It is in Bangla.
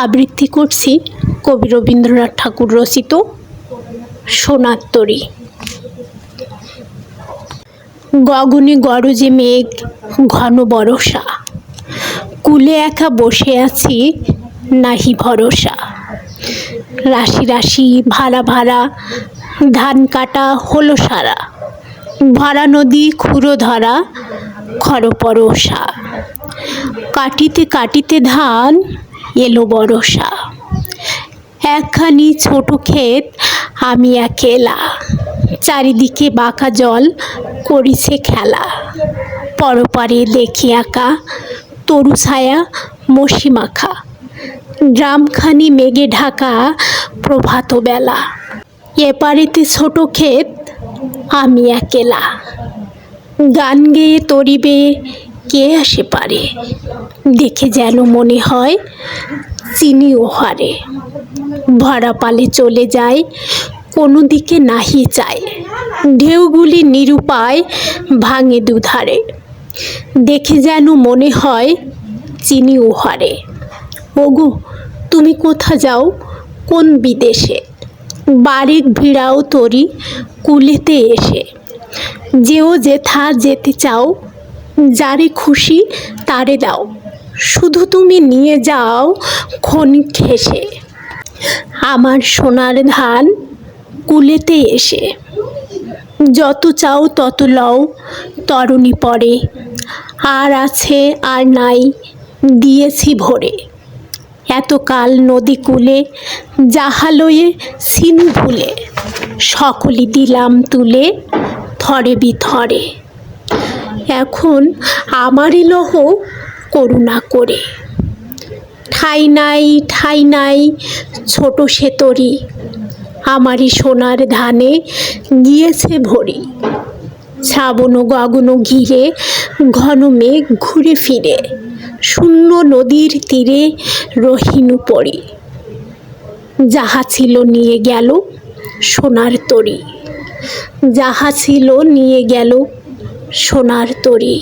আবৃত্তি করছি কবি রবীন্দ্রনাথ ঠাকুর রচিত সোনার তরী গগনে গরজে মেঘ, ঘন বরষা, কুলে একা বসে আছি, নাহি ভরসা। রাশি রাশি, ভাড়া ভাড়া, ধান কাটা হলো সারা, ভরা নদী খুঁড়ো ধরা খরপরসা কাটিতে কাটিতে ধান এলো বরষা একখানি ছোট ক্ষেত আমি একেলা। চারিদিকে বাঁকা জল করিছে খেলা। পরপারে দেখি আঁকা তরু ছায়া মসি মাখা। গ্রামখানি মেঘে ঢাকা প্রভাত বেলা। এপারেতে ছোট ক্ষেত আমি একেলা। গান গেয়ে তরিবে কে আসে পারে? দেখে যেন মনে হয় চিনি ও হারে। ভরা পালে চলে যায়, কোনো দিকে নাহি চায়। ঢেউগুলি নিরুপায় ভাঙে দুধারে। দেখে যেন মনে হয় চিনি ও হারে। ওগো, তুমি কোথা যাও? কোন বিদেশে? বাড়ির ভিড়াও তরি কুলেতে এসে। যেও যেথা যেতে চাও যারে খুশি তারে দাও। শুধু তুমি নিয়ে যাও ক্ষণিক ঘেসে আমার সোনার ধান কুলেতে এসে। যত চাও তত লও, তরণী পরে। আর আছে আর নাই, দিয়েছি ভরে। এতকাল নদী কূলে জাহালয়ে সিনু ভুলে সকলি দিলাম তুলে, থরে বিথরে। এখন আমারই লহ করুণা করে। ঠাই নাই ঠাই নাই, ছোট সে তরি, আমারই সোনার ধানে গিয়েছে ভরি। শ্রাবণ গগন ঘিরে, ঘন মেঘ ঘুরে ফিরে, শূন্য নদীর তীরে রহিনু পড়ি। যাহা ছিল নিয়ে গেল সোনার তরি, যাহা ছিল নিয়ে গেল সোনার তরি।